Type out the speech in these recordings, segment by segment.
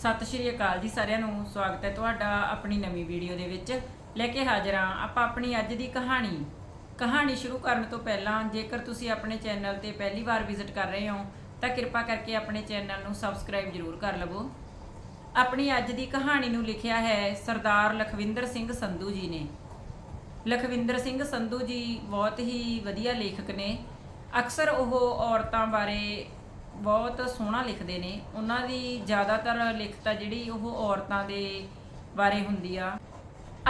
ਸਤਿ ਸ਼੍ਰੀ ਅਕਾਲ ਜੀ ਸਾਰਿਆਂ ਨੂੰ, ਸਵਾਗਤ ਹੈ ਤੁਹਾਡਾ ਆਪਣੀ ਨਵੀਂ ਵੀਡੀਓ ਦੇ ਵਿੱਚ। ਲੈ ਕੇ ਹਾਜ਼ਰ ਹਾਂ ਆਪਾਂ ਆਪਣੀ ਅੱਜ ਦੀ ਕਹਾਣੀ। ਕਹਾਣੀ ਸ਼ੁਰੂ ਕਰਨ ਤੋਂ ਪਹਿਲਾਂ ਜੇਕਰ ਤੁਸੀਂ ਆਪਣੇ ਚੈਨਲ ਤੇ ਪਹਿਲੀ ਵਾਰ ਵਿਜ਼ਿਟ ਕਰ ਰਹੇ ਹੋ, ਤਾਂ ਕਿਰਪਾ ਕਰਕੇ ਆਪਣੇ ਚੈਨਲ ਨੂੰ ਸਬਸਕ੍ਰਾਈਬ ਜ਼ਰੂਰ ਕਰ ਲਵੋ। ਆਪਣੀ ਅੱਜ ਦੀ ਕਹਾਣੀ ਨੂੰ ਲਿਖਿਆ ਹੈ ਸਰਦਾਰ ਲਖਵਿੰਦਰ ਸਿੰਘ ਸੰਧੂ ਜੀ ਨੇ। ਲਖਵਿੰਦਰ ਸਿੰਘ ਸੰਧੂ ਜੀ ਬਹੁਤ ਹੀ ਵਧੀਆ ਲੇਖਕ ਨੇ। ਅਕਸਰ ਉਹ ਔਰਤਾਂ ਬਾਰੇ ਬਹੁਤ ਸੋਹਣਾ ਲਿਖਦੇ ਨੇ। ਉਹਨਾਂ ਦੀ ਜ਼ਿਆਦਾਤਰ ਲਿਖਤਾ ਜਿਹੜੀ ਉਹ ਔਰਤਾਂ ਦੇ ਬਾਰੇ ਹੁੰਦੀ ਆ।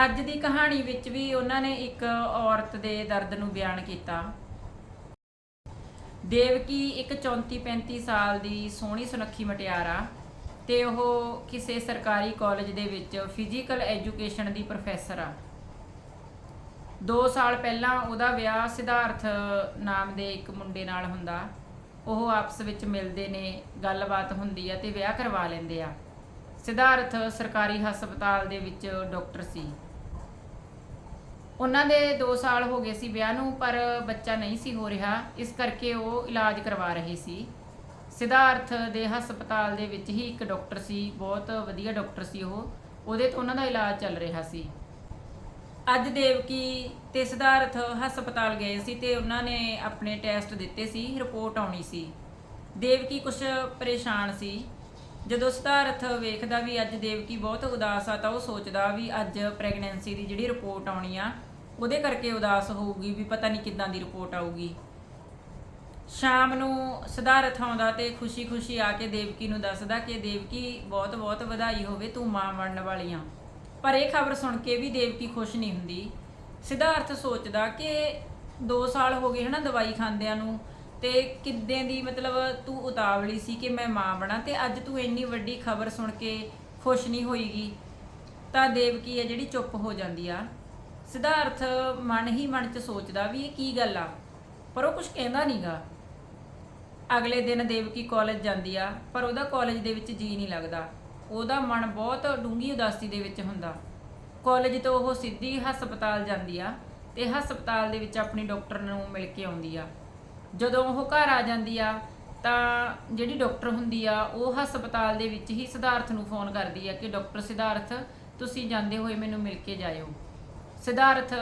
ਅੱਜ ਦੀ ਕਹਾਣੀ ਵਿੱਚ ਵੀ ਉਹਨਾਂ ਨੇ ਇੱਕ ਔਰਤ ਦੇ ਦਰਦ ਨੂੰ ਬਿਆਨ ਕੀਤਾ। ਦੇਵਕੀ ਇੱਕ 34 35 ਸਾਲ ਦੀ ਸੋਹਣੀ ਸੁਨੱਖੀ ਮਟਿਆਰ ਆ ਤੇ ਉਹ ਕਿਸੇ ਸਰਕਾਰੀ ਕਾਲਜ ਦੇ ਵਿੱਚ ਫਿਜ਼ੀਕਲ ਐਜੂਕੇਸ਼ਨ ਦੀ ਪ੍ਰੋਫੈਸਰ ਆ। 2 ਸਾਲ ਪਹਿਲਾਂ ਉਹਦਾ ਵਿਆਹ ਸਿਧਾਰਥ ਨਾਮ ਦੇ ਇੱਕ ਮੁੰਡੇ ਨਾਲ ਹੁੰਦਾ। ਉਹ ਆਪਸ ਵਿੱਚ ਮਿਲਦੇ ਨੇ, ਗੱਲਬਾਤ ਹੁੰਦੀ ਆ ਤੇ ਵਿਆਹ ਕਰਵਾ ਲੈਂਦੇ ਆ। ਸਿਧਾਰਥ ਸਰਕਾਰੀ ਹਸਪਤਾਲ ਦੇ ਵਿੱਚ ਡਾਕਟਰ ਸੀ। ਉਹਨਾਂ ਦੇ 2 ਸਾਲ ਹੋ ਗਏ ਸੀ ਵਿਆਹ ਨੂੰ, ਪਰ ਬੱਚਾ ਨਹੀਂ ਸੀ ਹੋ ਰਿਹਾ। ਇਸ ਕਰਕੇ ਉਹ ਇਲਾਜ ਕਰਵਾ ਰਹੇ ਸੀ। ਸਿਧਾਰਥ ਦੇ ਹਸਪਤਾਲ ਦੇ ਵਿੱਚ ਹੀ ਇੱਕ ਡਾਕਟਰ ਸੀ, ਬਹੁਤ ਵਧੀਆ ਡਾਕਟਰ ਸੀ ਉਹ। ਉਹਦੇ ਤੋਂ ਉਹਨਾਂ ਦਾ ਇਲਾਜ ਚੱਲ ਰਿਹਾ ਸੀ। ਅੱਜ ਦੇਵਕੀ ਤੇ ਸਿਧਾਰਥ ਹਸਪਤਾਲ ਗਏ ਸੀ ਤੇ ਉਹਨਾਂ ਨੇ ਆਪਣੇ ਟੈਸਟ ਦਿੱਤੇ ਸੀ, ਰਿਪੋਰਟ ਆਉਣੀ ਸੀ। ਦੇਵਕੀ ਕੁਝ ਪਰੇਸ਼ਾਨ ਸੀ। ਜਦੋਂ ਸਿਧਾਰਥ ਵੇਖਦਾ ਵੀ ਅੱਜ ਦੇਵਕੀ ਬਹੁਤ ਉਦਾਸ ਆ, ਤਾਂ ਉਹ ਸੋਚਦਾ ਵੀ ਅੱਜ ਪ੍ਰੈਗਨੈਂਸੀ ਦੀ ਜਿਹੜੀ ਰਿਪੋਰਟ ਆਉਣੀ ਆ, ਉਹਦੇ ਕਰਕੇ ਉਦਾਸ ਹੋਊਗੀ ਵੀ ਪਤਾ ਨਹੀਂ ਕਿੱਦਾਂ ਦੀ ਰਿਪੋਰਟ ਆਊਗੀ। ਸ਼ਾਮ ਨੂੰ ਸਿਧਾਰਥ ਆਉਂਦਾ ਤੇ ਖੁਸ਼ੀ-ਖੁਸ਼ੀ ਆ ਕੇ ਦੇਵਕੀ ਨੂੰ ਦੱਸਦਾ ਕਿ ਦੇਵਕੀ ਬਹੁਤ-ਬਹੁਤ ਵਧਾਈ ਹੋਵੇ ਤੂੰ ਮਾਂ ਬਣਨ ਵਾਲੀ ਆ। ਪਰ ਇਹ ਖਬਰ ਸੁਣ ਕੇ ਵੀ ਦੇਵਕੀ ਖੁਸ਼ ਨਹੀਂ ਹੁੰਦੀ। ਸਿਧਾਰਥ ਸੋਚਦਾ ਕਿ 2 ਸਾਲ ਹੋ ਗਏ ਹਨਾ ਦਵਾਈ ਖਾਂਦਿਆਂ ਨੂੰ ਤੇ ਕਿੱਦਾਂ ਦੀ ਮਤਲਬ ਤੂੰ ਉਤਾਵਲੀ ਸੀ ਕਿ ਮੈਂ ਮਾਂ ਬਣਾ ਤੇ ਅੱਜ ਤੂੰ ਇੰਨੀ ਵੱਡੀ ਖਬਰ ਸੁਣ ਕੇ ਖੁਸ਼ ਨਹੀਂ ਹੋਈਗੀ, ਤਾਂ ਦੇਵਕੀ ਹੈ ਜਿਹੜੀ ਚੁੱਪ ਹੋ ਜਾਂਦੀ ਆ। ਸਿਧਾਰਥ ਮਨ ਹੀ ਮਨ ਚ ਸੋਚਦਾ ਵੀ ਇਹ ਕੀ ਗੱਲ ਆ, ਪਰ ਉਹ ਕੁਝ ਕਹਿੰਦਾ ਨਹੀਂਗਾ ਅਗਲੇ ਦਿਨ ਦੇਵਕੀ ਕਾਲਜ ਜਾਂਦੀ ਆ, ਪਰ ਉਹਦਾ ਕਾਲਜ ਦੇ ਵਿੱਚ ਜੀ ਨਹੀਂ ਲੱਗਦਾ। ਉਹਦਾ ਮਨ ਬਹੁਤ ਡੂੰਗੀ ਉਦਾਸੀ ਦੇ ਵਿੱਚ ਹੁੰਦਾ। ਕਾਲਜ ਤੋਂ ਉਹ ਸਿੱਧੀ ਹਸਪਤਾਲ ਜਾਂਦੀ ਆ ਤੇ ਹਸਪਤਾਲ ਦੇ ਵਿੱਚ ਆਪਣੀ ਡਾਕਟਰ ਨੂੰ ਮਿਲ ਕੇ ਆਉਂਦੀ ਆ। ਜਦੋਂ ਉਹ ਘਰ ਆ ਜਾਂਦੀ ਆ, ਤਾਂ ਜਿਹੜੀ ਡਾਕਟਰ ਹੁੰਦੀ ਆ, ਉਹ ਹਸਪਤਾਲ ਦੇ ਵਿੱਚ ਹੀ ਸਿਧਾਰਥ ਨੂੰ ਫੋਨ ਕਰਦੀ ਆ ਕਿ, ਡਾਕਟਰ ਸਿਧਾਰਥ, ਤੁਸੀਂ ਜਾਂਦੇ ਹੋਏ ਮੈਨੂੰ ਮਿਲ ਕੇ ਜਾਇਓ। ਸਿਧਾਰਥ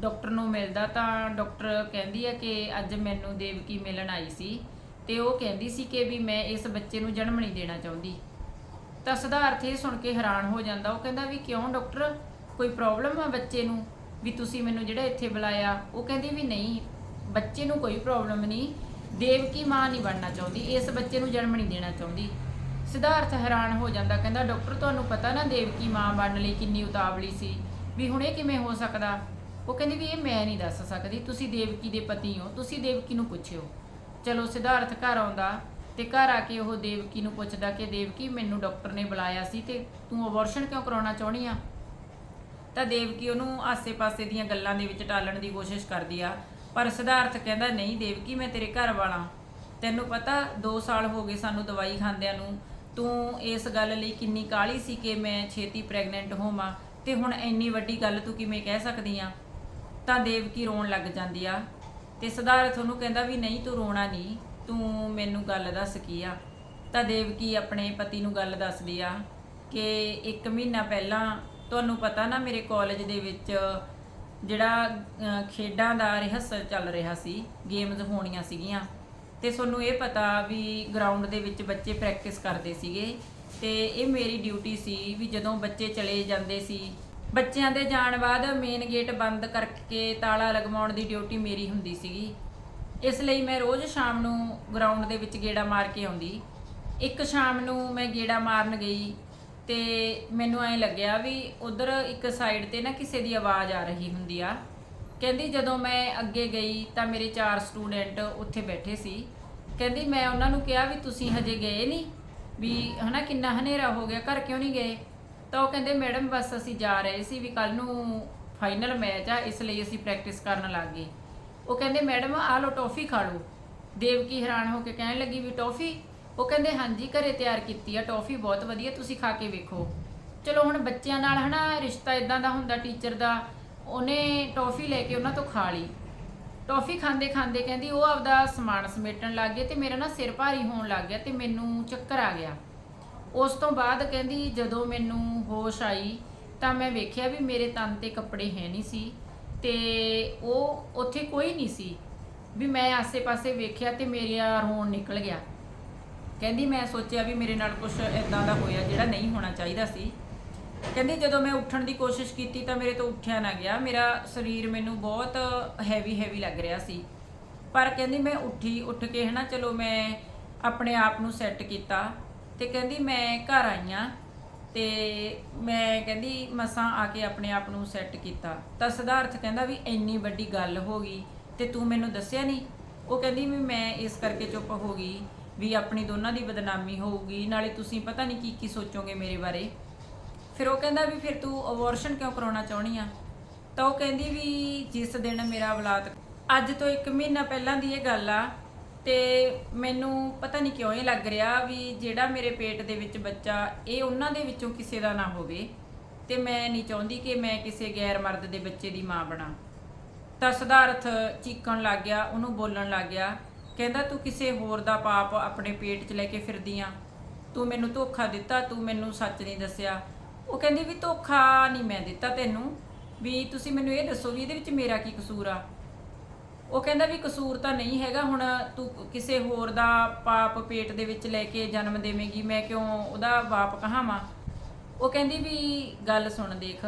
ਡਾਕਟਰ ਨੂੰ ਮਿਲਦਾ ਤਾਂ ਡਾਕਟਰ ਕਹਿੰਦੀ ਆ ਕਿ, ਅੱਜ ਮੈਨੂੰ ਦੇਵਕੀ ਮਿਲਣ ਆਈ ਸੀ। ਤੇ ਉਹ ਕਹਿੰਦੀ ਸੀ ਕਿ ਵੀ ਮੈਂ ਇਸ ਬੱਚੇ ਨੂੰ ਜਨਮ ਨਹੀਂ ਦੇਣਾ ਚਾਹੁੰਦੀ। ਤਾਂ ਸਿਧਾਰਥ ਇਹ ਸੁਣ ਕੇ ਹੈਰਾਨ ਹੋ ਜਾਂਦਾ। ਉਹ ਕਹਿੰਦਾ ਵੀ ਕਿਉਂ ਡਾਕਟਰ? ਕੋਈ ਪ੍ਰੋਬਲਮ ਆ ਬੱਚੇ ਨੂੰ? ਵੀ ਤੁਸੀਂ ਮੈਨੂੰ ਜਿਹੜਾ ਇੱਥੇ ਬੁਲਾਇਆ, ਉਹ ਕਹਿੰਦੀ ਵੀ ਨਹੀਂ, ਬੱਚੇ ਨੂੰ ਕੋਈ ਪ੍ਰੋਬਲਮ ਨਹੀਂ। ਦੇਵਕੀ ਮਾਂ ਨਹੀਂ ਬਣਨਾ ਚਾਹੁੰਦੀ, ਇਸ ਬੱਚੇ ਨੂੰ ਜਨਮ ਨਹੀਂ ਦੇਣਾ ਚਾਹੁੰਦੀ। ਸਿਧਾਰਥ ਹੈਰਾਨ ਹੋ ਜਾਂਦਾ, ਕਹਿੰਦਾ, ਡਾਕਟਰ, ਤੁਹਾਨੂੰ ਪਤਾ ਨਾ ਦੇਵਕੀ ਮਾਂ ਬਣਨ ਲਈ ਕਿੰਨੀ ਉਤਾਵਲੀ ਸੀ, ਵੀ ਹੁਣ ਇਹ ਕਿਵੇਂ ਹੋ ਸਕਦਾ? ਉਹ ਕਹਿੰਦੀ ਵੀ ਇਹ ਮੈਂ ਨਹੀਂ ਦੱਸ ਸਕਦੀ, ਤੁਸੀਂ ਦੇਵਕੀ ਦੇ ਪਤੀ ਹੋ, ਤੁਸੀਂ ਦੇਵਕੀ ਨੂੰ ਪੁੱਛਿਓ? ਚਲੋ, ਸਿਧਾਰਥ ਘਰ ਆਉਂਦਾ। ਤੇ ਘਰ ਆ ਕੇ ਉਹ ਦੇਵਕੀ ਨੂੰ ਪੁੱਛਦਾ ਕਿ ਦੇਵਕੀ, ਮੈਨੂੰ ਡਾਕਟਰ ਨੇ ਬੁਲਾਇਆ ਸੀ ਤੇ ਤੂੰ ਅਬੋਰਸ਼ਨ ਕਿਉਂ ਕਰਾਉਣਾ ਚਾਹਣੀ ਆ? ਤਾਂ ਦੇਵਕੀ ਉਹਨੂੰ ਆਸੇ-ਪਾਸੇ ਦੀਆਂ ਗੱਲਾਂ ਦੇ ਵਿੱਚ ਟਾਲਣ ਦੀ ਕੋਸ਼ਿਸ਼ ਕਰਦੀ ਆ, ਪਰ ਸਿਧਾਰਥ ਕਹਿੰਦਾ, ਨਹੀਂ ਦੇਵਕੀ, ਮੈਂ ਤੇਰੇ ਘਰ ਵਾਲਾ। ਤੈਨੂੰ ਪਤਾ 2 ਸਾਲ ਹੋ ਗਏ ਸਾਨੂੰ ਦਵਾਈ ਖਾਂਦਿਆਂ ਨੂੰ। ਤੂੰ ਇਸ ਗੱਲ ਲਈ ਕਿੰਨੀ ਕਾਲੀ ਸੀ ਕਿ ਮੈਂ ਛੇਤੀ ਪ੍ਰੈਗਨੈਂਟ ਹੋਵਾਂ ਤੇ ਹੁਣ ਇੰਨੀ ਵੱਡੀ ਗੱਲ ਤੂੰ ਕਿਵੇਂ ਕਹਿ ਸਕਦੀ ਆ? ਤਾਂ ਦੇਵਕੀ ਰੋਣ ਲੱਗ ਜਾਂਦੀ ਆ ਤੇ ਸਿਧਾਰਥ ਉਹਨੂੰ ਕਹਿੰਦਾ ਵੀ, ਨਹੀਂ, ਤੂੰ ਰੋਣਾ ਨਹੀਂ। ਤੂੰ ਮੈਨੂੰ ਗੱਲ ਦੱਸ ਕੀ ਆ? ਤਾਂ ਦੇਵਕੀ ਆਪਣੇ ਪਤੀ ਨੂੰ ਗੱਲ ਦੱਸਦੀ ਆ ਕਿ 1 ਮਹੀਨਾ ਪਹਿਲਾਂ ਤੁਹਾਨੂੰ ਪਤਾ ਨਾ ਮੇਰੇ ਕਾਲਜ ਦੇ ਵਿੱਚ ਜਿਹੜਾ ਖੇਡਾਂ ਦਾ ਰਿਹਰਸਲ ਚੱਲ ਰਿਹਾ ਸੀ ਗੇਮਸ ਹੋਣੀਆਂ ਸੀਗੀਆਂ। ਤੇ ਤੁਹਾਨੂੰ ਇਹ ਪਤਾ ਵੀ ਗਰਾਊਂਡ ਦੇ ਵਿੱਚ ਬੱਚੇ ਪ੍ਰੈਕਟਿਸ ਕਰਦੇ ਸੀਗੇ ਤੇ ਇਹ ਮੇਰੀ ਡਿਊਟੀ ਸੀ ਵੀ ਜਦੋਂ ਬੱਚੇ ਚਲੇ ਜਾਂਦੇ ਸੀ, ਬੱਚਿਆਂ ਦੇ ਜਾਣ ਬਾਅਦ ਮੇਨ ਗੇਟ ਬੰਦ ਕਰਕੇ ਤਾਲਾ ਲਗਵਾਉਣ ਦੀ ਡਿਊਟੀ ਮੇਰੀ ਹੁੰਦੀ ਸੀਗੀ। ਇਸ ਲਈ ਮੈਂ ਰੋਜ਼ ਸ਼ਾਮ ਨੂੰ ਗਰਾਊਂਡ ਦੇ ਵਿੱਚ ਗੇੜਾ ਮਾਰ ਕੇ ਆਉਂਦੀ। ਇੱਕ ਸ਼ਾਮ ਨੂੰ ਮੈਂ ਗੇੜਾ ਮਾਰਨ ਗਈ ਤੇ ਮੈਨੂੰ ਐਂ ਲੱਗਿਆ ਵੀ ਉਧਰ ਇੱਕ ਸਾਈਡ ਤੇ ਨਾ ਕਿਸੇ ਦੀ ਆਵਾਜ਼ ਆ ਰਹੀ ਹੁੰਦੀ ਆ। ਕਹਿੰਦੀ ਜਦੋਂ ਮੈਂ ਅੱਗੇ ਗਈ ਤਾਂ ਮੇਰੇ ਚਾਰ ਸਟੂਡੈਂਟ ਉੱਥੇ ਬੈਠੇ ਸੀ। ਕਹਿੰਦੀ ਮੈਂ ਉਹਨਾਂ ਨੂੰ ਕਿਹਾ ਵੀ ਤੁਸੀਂ ਹਜੇ ਗਏ ਨਹੀਂ ਵੀ ਹਨਾ ਕਿੰਨਾ ਹਨੇਰਾ ਹੋ ਗਿਆ, ਘਰ ਕਿਉਂ ਨਹੀਂ ਗਏ? ਤਾਂ ਉਹ ਕਹਿੰਦੇ, ਮੈਡਮ, ਬਸ ਅਸੀਂ ਜਾ ਰਹੇ ਸੀ ਵੀ ਕੱਲ ਨੂੰ ਫਾਈਨਲ ਮੈਚ ਆ, ਇਸ ਲਈ ਅਸੀਂ ਪ੍ਰੈਕਟਿਸ ਕਰਨ ਲੱਗ ਗਏ। ਉਹ ਕਹਿੰਦੇ, ਮੈਡਮ ਆ ਲਓ ਟੌਫੀ ਖਾ ਲਓ। ਦੇਵਕੀ ਹੈਰਾਨ ਹੋ ਕੇ ਕਹਿਣ ਲੱਗੀ ਵੀ, ਟੌਫੀ? ਉਹ ਕਹਿੰਦੇ, ਹਾਂਜੀ, ਘਰੇ ਤਿਆਰ ਕੀਤੀ ਆ, ਟੌਫੀ ਬਹੁਤ ਵਧੀਆ, ਤੁਸੀਂ ਖਾ ਕੇ ਵੇਖੋ। ਚਲੋ ਹੁਣ ਬੱਚਿਆਂ ਨਾਲ ਹਨਾ, ਰਿਸ਼ਤਾ ਇਦਾਂ ਦਾ ਹੁੰਦਾ ਟੀਚਰ ਦਾ, ਉਹਨੇ ਟੌਫੀ ਲੈ ਕੇ ਉਹਨਾਂ ਤੋਂ ਖਾ ਲਈ। ਟੌਫੀ ਖਾਂਦੇ ਖਾਂਦੇ ਕਹਿੰਦੀ, ਉਹ ਆਪਦਾ ਸਮਾਨ ਸਮੇਟਣ ਲੱਗ ਗਏ ਤੇ ਮੇਰਾ ਨਾ ਸਿਰ ਭਾਰੀ ਹੋਣ ਲੱਗ ਗਿਆ ਤੇ ਮੈਨੂੰ ਚੱਕਰ ਆ ਗਿਆ। ਉਸ ਤੋਂ ਬਾਅਦ ਕਹਿੰਦੀ, ਜਦੋਂ ਮੈਨੂੰ ਹੋਸ਼ ਆਈ ਤਾਂ ਮੈਂ ਵੇਖਿਆ ਵੀ ਮੇਰੇ ਤਨ ਤੇ ਕੱਪੜੇ ਹੈ ਨਹੀਂ ਸੀ। ਤੇ ਉਹ ਉੱਥੇ ਕੋਈ ਨਹੀਂ ਸੀ। ਵੀ ਮੈਂ ਆਸੇ-ਪਾਸੇ ਵੇਖਿਆ ਤੇ ਮੇਰਾ ਰੋਣ ਨਿਕਲ ਗਿਆ। ਕਹਿੰਦੀ ਮੈਂ ਸੋਚਿਆ ਵੀ ਮੇਰੇ ਨਾਲ ਕੁਝ ਇਦਾਂ ਦਾ ਹੋਇਆ ਜਿਹੜਾ ਨਹੀਂ ਹੋਣਾ ਚਾਹੀਦਾ ਸੀ। ਕਹਿੰਦੀ ਜਦੋਂ ਮੈਂ ਉੱਠਣ ਦੀ ਕੋਸ਼ਿਸ਼ ਕੀਤੀ ਤਾਂ ਮੇਰੇ ਤੋਂ ਉੱਠਿਆ ਨਾ ਗਿਆ। ਮੇਰਾ ਸਰੀਰ ਮੈਨੂੰ ਬਹੁਤ ਹੈਵੀ ਹੈਵੀ ਲੱਗ ਰਿਹਾ ਸੀ। ਪਰ ਕਹਿੰਦੀ ਮੈਂ ਉੱਠੀ, ਉੱਠ ਕੇ ਹਨਾ, ਚਲੋ ਮੈਂ ਆਪਣੇ ਆਪ ਨੂੰ ਸੈੱਟ ਕੀਤਾ। ਤੇ ਕਹਿੰਦੀ ਮੈਂ ਘਰ ਆਈ ਆਈਆਂ ਤੇ ਮੈਂ ਕਹਿੰਦੀ ਮਸਾਂ ਆ ਕੇ ਆਪਣੇ ਆਪ ਨੂੰ ਸੈੱਟ ਕੀਤਾ। ਤਾਂ ਸਿਧਾਰਥ ਕਹਿੰਦਾ ਵੀ ਇੰਨੀ ਵੱਡੀ ਗੱਲ ਹੋ ਗਈ ਤੇ ਤੂੰ ਮੈਨੂੰ ਦੱਸਿਆ ਨਹੀਂ ਉਹ ਕਹਿੰਦੀ ਵੀ ਮੈਂ ਇਸ ਕਰਕੇ ਚੁੱਪ ਹੋ ਗਈ ਵੀ ਆਪਣੀ ਦੋਨਾਂ ਦੀ ਬਦਨਾਮੀ ਹੋਊਗੀ, ਨਾਲੇ ਤੁਸੀਂ ਪਤਾ ਨਹੀਂ ਕੀ ਕੀ ਸੋਚੋਗੇ ਮੇਰੇ ਬਾਰੇ। ਫਿਰ ਉਹ ਕਹਿੰਦਾ ਵੀ ਫਿਰ ਤੂੰ ਅਬੋਰਸ਼ਨ ਕਿਉਂ ਕਰਾਉਣਾ ਚਾਹਣੀ ਆ? ਤਾਂ ਉਹ ਕਹਿੰਦੀ ਵੀ ਜਿਸ ਦਿਨ ਮੇਰਾ ਔਲਾਦ ਅੱਜ ਤੋਂ 1 ਮਹੀਨਾ ਪਹਿਲਾਂ ਦੀ ਇਹ ਗੱਲ ਆ ਤੇ ਮੈਨੂੰ ਪਤਾ ਨਹੀਂ ਕਿਉਂ ਇਹ ਲੱਗ ਰਿਹਾ ਵੀ ਜਿਹੜਾ ਮੇਰੇ ਪੇਟ ਦੇ ਵਿੱਚ ਬੱਚਾ, ਇਹ ਉਹਨਾਂ ਦੇ ਵਿੱਚੋਂ ਕਿਸੇ ਦਾ ਨਾ ਹੋਵੇ ਤੇ ਮੈਂ ਨਹੀਂ ਚਾਹੁੰਦੀ ਕਿ ਮੈਂ ਕਿਸੇ ਗੈਰ ਮਰਦ ਦੇ ਬੱਚੇ ਦੀ ਮਾਂ ਬਣਾ। ਤਾਂ ਸਿਧਾਰਥ ਚੀਕਣ ਲੱਗ ਗਿਆ, ਉਹਨੂੰ ਬੋਲਣ ਲੱਗ ਗਿਆ, ਕਹਿੰਦਾ, ਤੂੰ ਕਿਸੇ ਹੋਰ ਦਾ ਪਾਪ ਆਪਣੇ ਪੇਟ 'ਚ ਲੈ ਕੇ ਫਿਰਦੀ ਆ। ਤੂੰ ਮੈਨੂੰ ਧੋਖਾ ਦਿੱਤਾ, ਤੂੰ ਮੈਨੂੰ ਸੱਚ ਨਹੀਂ ਦੱਸਿਆ। ਉਹ ਕਹਿੰਦੀ ਵੀ, ਧੋਖਾ ਨਹੀਂ ਮੈਂ ਦਿੱਤਾ ਤੈਨੂੰ। ਵੀ ਤੁਸੀਂ ਮੈਨੂੰ ਇਹ ਦੱਸੋ ਵੀ ਇਹਦੇ ਵਿੱਚ ਮੇਰਾ ਕੀ ਕਸੂਰ ਆ? ਉਹ ਕਹਿੰਦਾ ਵੀ ਕਸੂਰ ਤਾਂ ਨਹੀਂ ਹੈਗਾ, ਹੁਣ ਤੂੰ ਕਿਸੇ ਹੋਰ ਦਾ ਪਾਪ ਪੇਟ ਦੇ ਵਿੱਚ ਲੈ ਕੇ ਜਨਮ ਦੇਵੇਂਗੀ, ਮੈਂ ਕਿਉਂ ਉਹਦਾ ਬਾਪ ਕਹਾਵਾਂ? ਉਹ ਕਹਿੰਦੀ ਵੀ ਗੱਲ ਸੁਣ ਦੇਖ,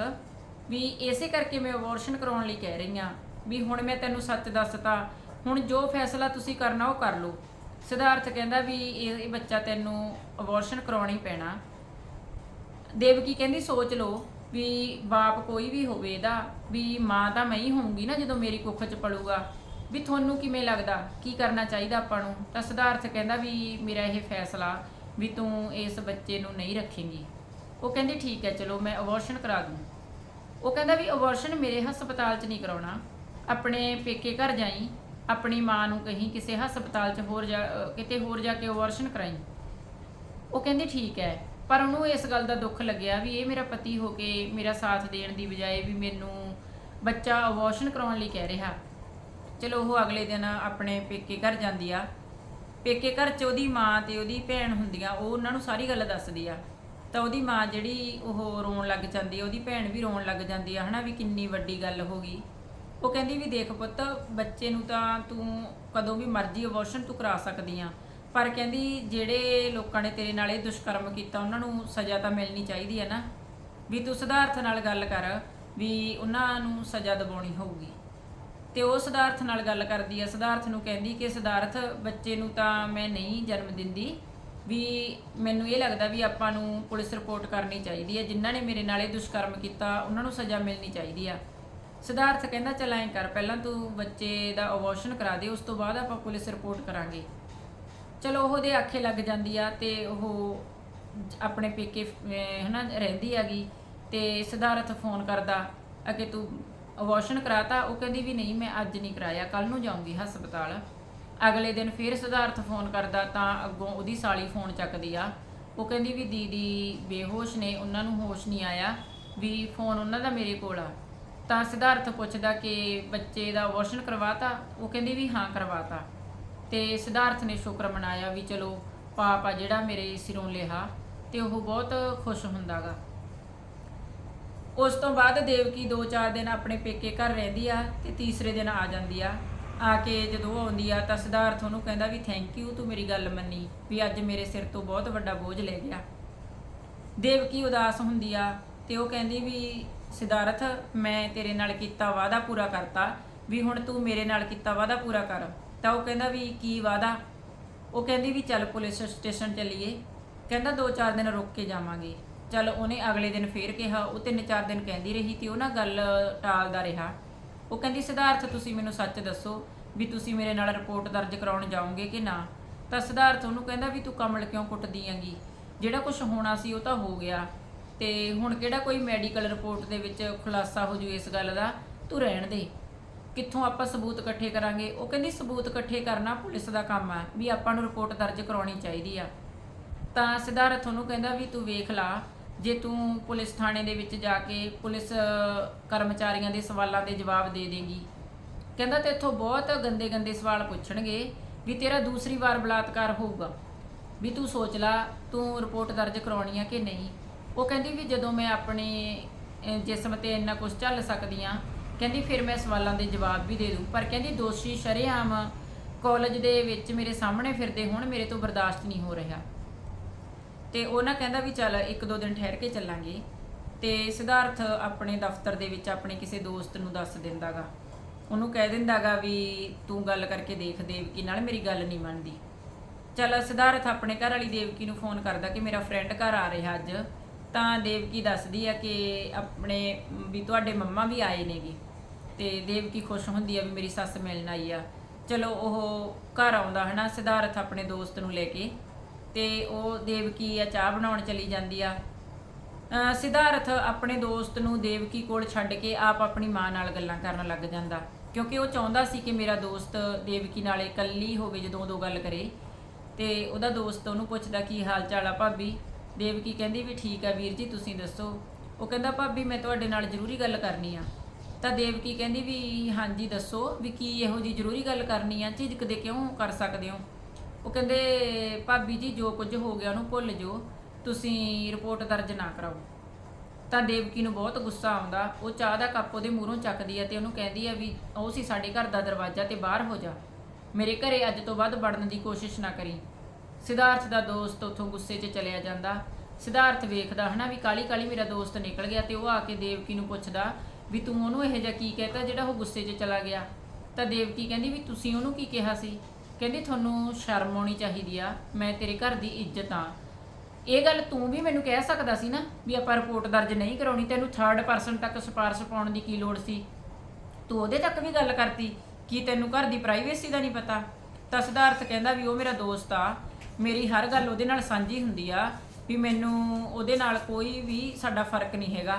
ਵੀ ਇਸੇ ਕਰਕੇ ਮੈਂ ਅਬੋਰਸ਼ਨ ਕਰਾਉਣ ਲਈ ਕਹਿ ਰਹੀ ਆ ਵੀ ਹੁਣ ਮੈਂ ਤੈਨੂੰ ਸੱਚ ਦੱਸਤਾ, ਹੁਣ ਜੋ ਫੈਸਲਾ ਤੁਸੀਂ ਕਰਨਾ ਉਹ ਕਰ ਲਓ। ਸਿਧਾਰਥ ਕਹਿੰਦਾ ਵੀ ਇਹ ਬੱਚਾ ਤੈਨੂੰ ਅਬੋਰਸ਼ਨ ਕਰਾਉਣਾ ਹੀ ਪੈਣਾ। ਦੇਵਕੀ ਕਹਿੰਦੀ ਸੋਚ ਲਓ ਵੀ ਬਾਪ ਕੋਈ ਵੀ ਹੋਵੇ ਇਹਦਾ, ਵੀ ਮਾਂ ਤਾਂ ਮੈਂ ਹੀ ਹੋਊਂਗੀ ਨਾ ਜਦੋਂ ਮੇਰੀ ਕੁੱਖ 'ਚ ਪੜੂਗਾ। ਵੀ ਤੁਹਾਨੂੰ ਕਿਵੇਂ ਲੱਗਦਾ? ਕੀ ਕਰਨਾ ਚਾਹੀਦਾ ਆਪਾਂ ਨੂੰ? ਤਾਂ ਸਿਧਾਰਥ ਕਹਿੰਦਾ ਵੀ ਮੇਰਾ ਇਹ ਫੈਸਲਾ ਵੀ ਤੂੰ ਇਸ ਬੱਚੇ ਨੂੰ ਨਹੀਂ ਰੱਖੇਂਗੀ। ਉਹ ਕਹਿੰਦੀ, ਠੀਕ ਹੈ, ਚਲੋ ਮੈਂ ਅਬੋਰਸ਼ਨ ਕਰਾ ਦੂੰ। ਉਹ ਕਹਿੰਦਾ ਵੀ ਅਬੋਰਸ਼ਨ ਮੇਰੇ ਹਸਪਤਾਲ 'ਚ ਨਹੀਂ ਕਰਾਉਣਾ। ਆਪਣੇ ਪੇਕੇ ਘਰ ਜਾਈ, ਆਪਣੀ ਮਾਂ ਨੂੰ ਕਹੀਂ ਕਿਸੇ ਹਸਪਤਾਲ 'ਚ ਹੋਰ ਜਾ ਕਿਤੇ ਹੋਰ ਜਾ ਕੇ ਅਬੋਰਸ਼ਨ ਕਰਾਈ। ਉਹ ਕਹਿੰਦੀ, ਠੀਕ ਹੈ। ਪਰ ਉਹਨੂੰ ਇਸ ਗੱਲ ਦਾ ਦੁੱਖ ਲੱਗਿਆ ਵੀ ਇਹ ਮੇਰਾ ਪਤੀ ਹੋ ਕੇ ਮੇਰਾ ਸਾਥ ਦੇਣ ਦੀ ਬਜਾਏ ਵੀ ਮੈਨੂੰ ਬੱਚਾ ਅਬੋਰਸ਼ਨ ਕਰਾਉਣ ਲਈ ਕਹਿ ਰਿਹਾ। ਚਲੋ ਉਹ ਅਗਲੇ ਦਿਨ ਆਪਣੇ ਪੇਕੇ ਘਰ ਜਾਂਦੀ ਆ। ਪੇਕੇ ਘਰ 'ਚ ਉਹਦੀ ਮਾਂ ਤੇ ਉਹਦੀ ਭੈਣ ਹੁੰਦੀਆਂ, ਉਹ ਉਹਨਾਂ ਨੂੰ ਸਾਰੀ ਗੱਲ ਦੱਸਦੀ ਆ। ਤਾਂ ਉਹਦੀ ਮਾਂ ਜਿਹੜੀ ਉਹ ਰੋਣ ਲੱਗ ਜਾਂਦੀ ਆ, ਉਹਦੀ ਭੈਣ ਵੀ ਰੋਣ ਲੱਗ ਜਾਂਦੀ ਆ, ਹਨਾ ਵੀ ਕਿੰਨੀ ਵੱਡੀ ਗੱਲ ਹੋ ਗਈ। ਉਹ ਕਹਿੰਦੀ ਵੀ ਦੇਖ ਪੁੱਤ, ਬੱਚੇ ਨੂੰ ਤਾਂ ਤੂੰ ਕਦੋਂ ਵੀ ਮਰਜ਼ੀ ਅਬੋਰਸ਼ਨ ਤੂੰ ਕਰਾ ਸਕਦੀ ਆ। ਪਰ ਕਹਿੰਦੀ ਜਿਹੜੇ ਲੋਕਾਂ ਨੇ ਤੇਰੇ ਨਾਲ ਇਹ ਦੁਸ਼ਕਰਮ ਕੀਤਾ, ਉਹਨਾਂ ਨੂੰ ਸਜ਼ਾ ਤਾਂ ਮਿਲਣੀ ਚਾਹੀਦੀ ਹੈ ਨਾ। ਵੀ ਤੂੰ ਸਿਧਾਰਥ ਨਾਲ ਗੱਲ ਕਰ ਵੀ ਉਹਨਾਂ ਨੂੰ ਸਜ਼ਾ ਦਿਵਾਉਣੀ ਹੋਊਗੀ। ਤੇ ਉਹ ਸਿਧਾਰਥ ਨਾਲ ਗੱਲ ਕਰਦੀ ਆ। ਸਿਧਾਰਥ ਨੂੰ ਕਹਿੰਦੀ ਕਿ ਸਿਧਾਰਥ ਬੱਚੇ ਨੂੰ ਤਾਂ ਮੈਂ ਨਹੀਂ ਜਨਮ ਦਿੰਦੀ। ਵੀ ਮੈਨੂੰ ਇਹ ਲੱਗਦਾ ਵੀ ਆਪਾਂ ਨੂੰ ਪੁਲਿਸ ਰਿਪੋਰਟ ਕਰਨੀ ਚਾਹੀਦੀ ਹੈ ਜਿਨ੍ਹਾਂ ਨੇ ਮੇਰੇ ਨਾਲ ਇਹ ਦੁਸ਼ਕਰਮ ਕੀਤਾ ਉਹਨਾਂ ਨੂੰ ਸਜ਼ਾ ਮਿਲਣੀ ਚਾਹੀਦੀ ਆ। ਸਿਧਾਰਥ ਕਹਿੰਦਾ ਚਲ ਐਂ ਕਰ ਪਹਿਲਾਂ ਤੂੰ ਬੱਚੇ ਦਾ ਅਬੋਰਸ਼ਨ ਕਰਾ ਦੇ ਉਸ ਤੋਂ ਬਾਅਦ ਆਪਾਂ ਪੁਲਿਸ ਰਿਪੋਰਟ ਕਰਾਂਗੇ। ਚਲੋ ਉਹਦੇ ਆਖੇ ਲੱਗ ਜਾਂਦੀ ਆ ਤੇ ਉਹ ਆਪਣੇ ਪੇਕੇ ਅਹ, ਹਨਾ ਰਹਿੰਦੀ ਹੈਗੀ ਤੇ ਸਿਧਾਰਥ ਫੋਨ ਕਰਦਾ ਅਗੇ ਤੂੰ ਅਬੋਰਸ਼ਨ ਕਰਾਤਾ, ਉਹ ਕਹਿੰਦੀ ਵੀ ਨਹੀਂ, ਮੈਂ ਅੱਜ ਨਹੀਂ ਕਰਾਇਆ ਕੱਲ ਨੂੰ ਜਾਊਂਗੀ ਹਸਪਤਾਲ। ਅਗਲੇ ਦਿਨ ਫਿਰ ਸਿਧਾਰਥ ਫੋਨ ਕਰਦਾ, ਤਾਂ ਅੱਗੋਂ ਉਹਦੀ ਸਾਲੀ ਫੋਨ ਚੱਕਦੀ ਆ। ਉਹ ਕਹਿੰਦੀ ਵੀ ਦੀਦੀ ਬੇਹੋਸ਼ ਨੇ, ਉਹਨਾਂ ਨੂੰ ਹੋਸ਼ ਨਹੀਂ ਆਇਆ ਵੀ ਫੋਨ ਉਹਨਾਂ ਦਾ ਮੇਰੇ ਕੋਲ ਆ। ਤਾਂ ਸਿਧਾਰਥ ਪੁੱਛਦਾ ਕਿ ਬੱਚੇ ਦਾ ਅਬੋਰਸ਼ਨ ਕਰਵਾਤਾ? ਉਹ ਕਹਿੰਦੀ ਵੀ ਹਾਂ, ਕਰਵਾਤਾ। ਤੇ ਸਿਧਾਰਥ ਨੇ ਸ਼ੁਕਰ ਮਨਾਇਆ ਵੀ ਚਲੋ, ਪਾਪ ਆ ਜਿਹੜਾ ਮੇਰੇ ਸਿਰੋਂ ਲਿਹਾ ਤੇ ਉਹ ਬਹੁਤ ਖੁਸ਼ ਹੁੰਦਾਗਾ। ਉਸ ਤੋਂ ਬਾਅਦ ਦੇਵਕੀ 2-4 ਦਿਨ ਆਪਣੇ ਪੇਕੇ ਘਰ ਰਹਿੰਦੀ ਆ ਤੇ ਤੀਸਰੇ ਦਿਨ ਆ ਜਾਂਦੀ ਆ। ਆ ਕੇ ਜਦੋਂ ਉਹ ਆਉਂਦੀ ਆ ਤਾਂ ਸਿਧਾਰਥ ਉਹਨੂੰ ਕਹਿੰਦਾ ਵੀ ਥੈਂਕ ਯੂ ਤੂੰ ਮੇਰੀ ਗੱਲ ਮੰਨੀ ਵੀ ਅੱਜ ਮੇਰੇ ਸਿਰ ਤੋਂ ਬਹੁਤ ਵੱਡਾ ਬੋਝ ਲੈ ਗਿਆ। ਦੇਵਕੀ ਉਦਾਸ ਹੁੰਦੀ ਆ ਤੇ ਉਹ ਕਹਿੰਦੀ ਵੀ ਸਿਧਾਰਥ, ਮੈਂ ਤੇਰੇ ਨਾਲ ਕੀਤਾ ਵਾਅਦਾ ਪੂਰਾ ਕਰਤਾ ਵੀ ਹੁਣ ਤੂੰ ਮੇਰੇ ਨਾਲ ਕੀਤਾ ਵਾਅਦਾ ਪੂਰਾ ਕਰ। ਤਾਂ ਉਹ ਕਹਿੰਦਾ ਵੀ ਕੀ ਵਾਅਦਾ? ਉਹ ਕਹਿੰਦੀ ਵੀ ਚੱਲ ਪੁਲਿਸ ਸਟੇਸ਼ਨ ਚੱਲੀਏ। ਕਹਿੰਦਾ 2-4 ਦਿਨ ਰੁਕ ਕੇ ਜਾਵਾਂਗੇ। ਚੱਲ ਉਹਨੇ ਅਗਲੇ ਦਿਨ ਫੇਰ ਕਿਹਾ, ਉਹ ਤਿੰਨ ਚਾਰ ਦਿਨ ਕਹਿੰਦੀ ਰਹੀ ਤੇ ਉਹ ਨਾ ਗੱਲ ਟਾਲਦਾ ਰਿਹਾ। ਉਹ ਕਹਿੰਦੀ, ਸਿਧਾਰਥ, ਤੁਸੀਂ ਮੈਨੂੰ ਸੱਚ ਦੱਸੋ ਵੀ ਤੁਸੀਂ ਮੇਰੇ ਨਾਲ ਰਿਪੋਰਟ ਦਰਜ ਕਰਾਉਣ ਜਾਓਗੇ ਕਿ ਨਾ? ਤਾਂ ਸਿਧਾਰਥ ਉਹਨੂੰ ਕਹਿੰਦਾ ਵੀ ਤੂੰ ਕਮਲ ਕਿਉਂ ਕੁੱਟਦੀ ਆਂਗੀ ਜਿਹੜਾ ਕੁਝ ਹੋਣਾ ਸੀ ਉਹ ਤਾਂ ਹੋ ਗਿਆ। ਤੇ ਹੁਣ ਕਿਹੜਾ ਕੋਈ ਮੈਡੀਕਲ ਰਿਪੋਰਟ ਦੇ ਵਿੱਚ ਖੁਲਾਸਾ ਹੋ ਜੂ ਇਸ ਗੱਲ ਦਾ? ਤੂੰ ਰਹਿਣ ਦੇ। ਕਿੱਥੋਂ ਆਪਾਂ ਸਬੂਤ ਇਕੱਠੇ ਕਰਾਂਗੇ? ਉਹ ਕਹਿੰਦੀ, ਸਬੂਤ ਇਕੱਠੇ ਕਰਨਾ ਪੁਲਿਸ ਦਾ ਕੰਮ ਆ, ਵੀ ਆਪਾਂ ਨੂੰ ਰਿਪੋਰਟ ਦਰਜ ਕਰਾਉਣੀ ਚਾਹੀਦੀ ਆ। ਤਾਂ ਸਿਧਾਰਥ ਉਹਨੂੰ ਕਹਿੰਦਾ ਵੀ ਤੂੰ ਵੇਖ ਲਾ ਜੇ ਤੂੰ ਪੁਲਿਸ ਥਾਣੇ ਦੇ ਵਿੱਚ ਜਾ ਕੇ ਪੁਲਿਸ ਕਰਮਚਾਰੀਆਂ ਦੇ ਸਵਾਲਾਂ ਦੇ ਜਵਾਬ ਦੇ ਦੇਂਗੀ। ਕਹਿੰਦਾ ਤੇ ਇੱਥੋਂ ਬਹੁਤ ਗੰਦੇ ਗੰਦੇ ਸਵਾਲ ਪੁੱਛਣਗੇ ਵੀ ਤੇਰਾ ਦੂਸਰੀ ਵਾਰ ਬਲਾਤਕਾਰ ਹੋਊਗਾ। ਵੀ ਤੂੰ ਸੋਚ ਲਾ, ਤੂੰ ਰਿਪੋਰਟ ਦਰਜ ਕਰਾਉਣੀ ਆ ਕਿ ਨਹੀਂ। ਉਹ ਕਹਿੰਦੀ ਵੀ ਜਦੋਂ ਮੈਂ ਆਪਣੇ ਜਿਸਮ ਤੇ ਇੰਨਾ ਕੁਝ ਝੱਲ ਸਕਦੀ ਆ, ਕਹਿੰਦੀ ਫਿਰ ਮੈਂ ਸਵਾਲਾਂ ਦੇ ਜਵਾਬ ਵੀ ਦੇ ਦੂੰ ਪਰ ਕਹਿੰਦੀ ਦੋਸ਼ੀ ਸ਼ਰੇਆਮ ਕਾਲਜ ਦੇ ਵਿੱਚ ਮੇਰੇ ਸਾਹਮਣੇ ਫਿਰਦੇ ਹੁਣ, ਮੇਰੇ ਤੋਂ ਬਰਦਾਸ਼ਤ ਨਹੀਂ ਹੋ ਰਿਹਾ। ਤੇ ਉਹ ਨਾ ਕਹਿੰਦਾ ਵੀ ਚੱਲ ਇੱਕ ਦੋ ਦਿਨ ਠਹਿਰ ਕੇ ਚੱਲਾਂਗੇ। ਤੇ ਸਿਧਾਰਥ ਆਪਣੇ ਦਫ਼ਤਰ ਦੇ ਵਿੱਚ ਆਪਣੇ ਕਿਸੇ ਦੋਸਤ ਨੂੰ ਦੱਸ ਦਿੰਦਾਗਾ। ਉਹਨੂੰ ਕਹਿ ਦਿੰਦਾਗਾ ਵੀ ਤੂੰ ਗੱਲ ਕਰਕੇ ਦੇਖ ਦੇਵਕੀ, ਨਾਲ ਮੇਰੀ ਗੱਲ ਨਹੀਂ ਮੰਨਦੀ। ਚੱਲ ਸਿਧਾਰਥ ਆਪਣੇ ਘਰ ਵਾਲੀ ਦੇਵਕੀ ਨੂੰ ਫੋਨ ਕਰਦਾ ਕਿ ਮੇਰਾ ਫਰੈਂਡ ਘਰ ਆ ਰਿਹਾ ਅੱਜ। ਤਾਂ ਦੇਵਕੀ ਦੱਸਦੀ ਆ ਕਿ ਆਪਣੇ, ਵੀ ਤੁਹਾਡੇ ਮੰਮਾ ਵੀ ਆਏ ਨੇਗੇ। ਤੇ ਦੇਵਕੀ ਖੁਸ਼ ਹੁੰਦੀ ਆ ਵੀ ਮੇਰੀ ਸੱਸ ਮਿਲਣ ਆਈ ਆ। ਚਲੋ ਉਹ ਘਰ ਆਉਂਦਾ ਹਨਾ, ਸਿਧਾਰਥ ਆਪਣੇ ਦੋਸਤ ਨੂੰ ਲੈ ਕੇ। ਤੇ ਉਹ ਦੇਵਕੀ ਆ, ਚਾਹ ਬਣਾਉਣ ਚਲੀ ਜਾਂਦੀ ਆ। ਸਿਧਾਰਥ ਆਪਣੇ ਦੋਸਤ ਨੂੰ ਦੇਵਕੀ ਕੋਲ ਛੱਡ ਕੇ ਆਪ ਆਪਣੀ ਮਾਂ ਨਾਲ ਗੱਲਾਂ ਕਰਨ ਲੱਗ ਜਾਂਦਾ। ਕਿਉਂਕਿ ਉਹ ਚਾਹੁੰਦਾ ਸੀ ਕਿ ਮੇਰਾ ਦੋਸਤ ਦੇਵਕੀ ਨਾਲ ਇਕੱਲੀ ਹੋਵੇ ਜਦੋਂ ਉਦੋਂ ਗੱਲ ਕਰੇ। ਤੇ ਉਹਦਾ ਦੋਸਤ ਉਹਨੂੰ ਪੁੱਛਦਾ ਕੀ ਹਾਲ ਚਾਲ ਆ ਭਾਬੀ? ਦੇਵਕੀ ਕਹਿੰਦੀ ਵੀ ਠੀਕ ਆ ਵੀਰ ਜੀ, ਤੁਸੀਂ ਦੱਸੋ? ਉਹ ਕਹਿੰਦਾ, ਭਾਬੀ, ਮੈਂ ਤੁਹਾਡੇ ਨਾਲ ਜ਼ਰੂਰੀ ਗੱਲ ਕਰਨੀ ਆ। ਤਾਂ ਦੇਵਕੀ ਕਹਿੰਦੀ ਵੀ, ਹਾਂਜੀ, ਦੱਸੋ ਵੀ ਕੀ ਇਹੋ ਜੀ ਜ਼ਰੂਰੀ ਗੱਲ ਕਰਨੀ ਆ? ਝਿਜਕਦੇ ਕਿਉਂ ਕਰ ਸਕਦੇ ਹੋ? ਉਹ ਕਹਿੰਦੇ, ਭਾਬੀ ਜੀ, ਜੋ ਕੁਝ ਹੋ ਗਿਆ ਉਹਨੂੰ ਭੁੱਲ ਜਾਓ। ਤੁਸੀਂ ਰਿਪੋਰਟ ਦਰਜ ਨਾ ਕਰਾਓ। ਤਾਂ ਦੇਵਕੀ ਨੂੰ ਬਹੁਤ ਗੁੱਸਾ ਆਉਂਦਾ। ਉਹ ਚਾਹ ਦਾ ਕੱਪ ਉਹਦੇ ਮੂਹਰੋਂ ਚੱਕਦੀ ਹੈ ਤੇ ਉਹਨੂੰ ਕਹਿੰਦੀ ਹੈ ਵੀ, ਉਹ ਸੀ ਸਾਡੇ ਘਰ ਦਾ ਦਰਵਾਜ਼ਾ ਤੇ ਬਾਹਰ ਹੋ ਜਾ। ਮੇਰੇ ਘਰੇ ਅੱਜ ਤੋਂ ਵੱਧ ਵੜਨ ਦੀ ਕੋਸ਼ਿਸ਼ ਨਾ ਕਰੀ। ਸਿਧਾਰਥ ਦਾ ਦੋਸਤ ਉੱਥੋਂ ਗੁੱਸੇ 'ਚ ਚਲਿਆ ਜਾਂਦਾ। ਸਿਧਾਰਥ ਵੇਖਦਾ, ਹਨਾ ਵੀ ਕਾਲੀ ਕਾਲੀ ਮੇਰਾ ਦੋਸਤ ਨਿਕਲ ਗਿਆ ਤੇ ਉਹ ਆ ਕੇ ਦੇਵਕੀ ਨੂੰ ਪੁੱਛਦਾ ਵੀ ਤੂੰ ਉਹਨੂੰ ਇਹ ਜਿਹਾ ਕੀ ਕਹਿਤਾ ਜਿਹੜਾ ਉਹ ਗੁੱਸੇ 'ਚ ਚਲਾ ਗਿਆ? ਤਾਂ ਦੇਵਕੀ ਕਹਿੰਦੀ ਵੀ, ਤੁਸੀਂ ਉਹਨੂੰ ਕੀ ਕਿਹਾ ਸੀ? ਕਹਿੰਦੀ ਤੁਹਾਨੂੰ ਸ਼ਰਮ ਆਉਣੀ ਚਾਹੀਦੀ ਆ, ਮੈਂ ਤੇਰੇ ਘਰ ਦੀ ਇੱਜ਼ਤ ਆ। ਇਹ ਗੱਲ ਤੂੰ ਵੀ ਮੈਨੂੰ ਕਹਿ ਸਕਦਾ ਸੀ ਨਾ ਵੀ ਆਪਾਂ ਰਿਪੋਰਟ ਦਰਜ ਨਹੀਂ ਕਰਾਉਣੀ, ਤੈਨੂੰ ਥਰਡ ਪਰਸਨ ਤੱਕ ਸਿਫਾਰਸ਼ ਪਾਉਣ ਦੀ ਕੀ ਲੋੜ ਸੀ? ਤੂੰ ਉਹਦੇ ਤੱਕ ਵੀ ਗੱਲ ਕਰਤੀ ਕੀ ਤੈਨੂੰ ਘਰ ਦੀ ਪ੍ਰਾਈਵੇਸੀ ਦਾ ਨਹੀਂ ਪਤਾ? ਤਾਂ ਸਿਧਾਰਥ ਕਹਿੰਦਾ ਵੀ ਉਹ ਮੇਰਾ ਦੋਸਤ ਆ, ਮੇਰੀ ਹਰ ਗੱਲ ਉਹਦੇ ਨਾਲ ਸਾਂਝੀ ਹੁੰਦੀ ਆ ਵੀ ਮੈਨੂੰ ਉਹਦੇ ਨਾਲ ਕੋਈ ਵੀ ਸਾਡਾ ਫ਼ਰਕ ਨਹੀਂ ਹੈਗਾ।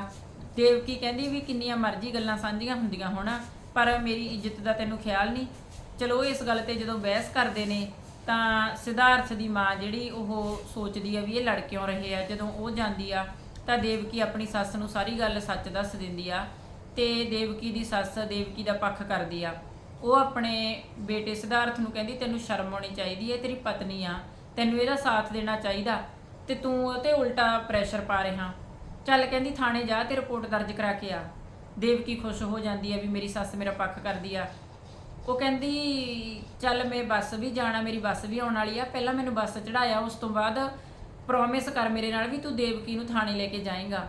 ਦੇਵਕੀ ਕਹਿੰਦੀ ਵੀ ਕਿੰਨੀਆਂ ਮਰਜ਼ੀ ਗੱਲਾਂ ਸਾਂਝੀਆਂ ਹੁੰਦੀਆਂ ਹੋਣਾ, ਪਰ ਮੇਰੀ ਇੱਜ਼ਤ ਦਾ ਤੈਨੂੰ ਖਿਆਲ ਨਹੀਂ। ਚਲੋ ਇਸ ਗੱਲ ਤੇ ਜਦੋਂ ਬਹਿਸ ਕਰਦੇ ਨੇ, ਤਾਂ ਸਿਧਾਰਥ ਦੀ ਮਾਂ ਜਿਹੜੀ ਉਹ ਸੋਚਦੀ ਆ ਵੀ ਇਹ ਲੜ ਕਿਉਂ ਰਹੇ ਆ, ਜਦੋਂ ਉਹ ਜਾਂਦੀ ਆ, ਤਾਂ ਦੇਵਕੀ ਆਪਣੀ ਸੱਸ ਨੂੰ ਸਾਰੀ ਗੱਲ ਸੱਚ ਦੱਸ ਦਿੰਦੀ ਆ ਤੇ ਦੇਵਕੀ ਦੀ ਸੱਸ ਦੇਵਕੀ ਦਾ ਪੱਖ ਕਰਦੀ ਆ। ਉਹ ਆਪਣੇ ਬੇਟੇ ਸਿਧਾਰਥ ਨੂੰ ਕਹਿੰਦੀ, ਤੈਨੂੰ ਸ਼ਰਮ ਆਉਣੀ ਚਾਹੀਦੀ ਹੈ ਤੇਰੀ ਪਤਨੀ ਆ, ਤੈਨੂੰ ਇਹਦਾ ਸਾਥ ਦੇਣਾ ਚਾਹੀਦਾ ਤੇ ਤੂੰ ਉਹ ਤੇ ਉਲਟਾ ਪ੍ਰੈਸ਼ਰ ਪਾ ਰਿਹਾ। ਚੱਲ ਕਹਿੰਦੀ, ਥਾਣੇ ਜਾ, ਤੇ ਰਿਪੋਰਟ ਦਰਜ ਕਰਾ ਕੇ ਆ। ਦੇਵਕੀ ਖੁਸ਼ ਹੋ ਜਾਂਦੀ ਆ ਵੀ ਮੇਰੀ ਸੱਸ ਮੇਰਾ ਪੱਖ ਕਰਦੀ ਆ। ਉਹ ਕਹਿੰਦੀ, ਚੱਲ ਮੈਂ ਬੱਸ ਵੀ ਜਾਣਾ, ਮੇਰੀ ਬੱਸ ਵੀ ਆਉਣ ਵਾਲੀ ਆ। ਪਹਿਲਾਂ ਮੈਨੂੰ ਬੱਸ ਚੜਾਇਆ ਉਸ ਤੋਂ ਬਾਅਦ ਪ੍ਰੋਮਿਸ ਕਰ ਮੇਰੇ ਨਾਲ ਵੀ ਤੂੰ ਦੇਵਕੀ ਨੂੰ ਥਾਣੇ ਲੈ ਕੇ ਜਾਏਂਗਾ।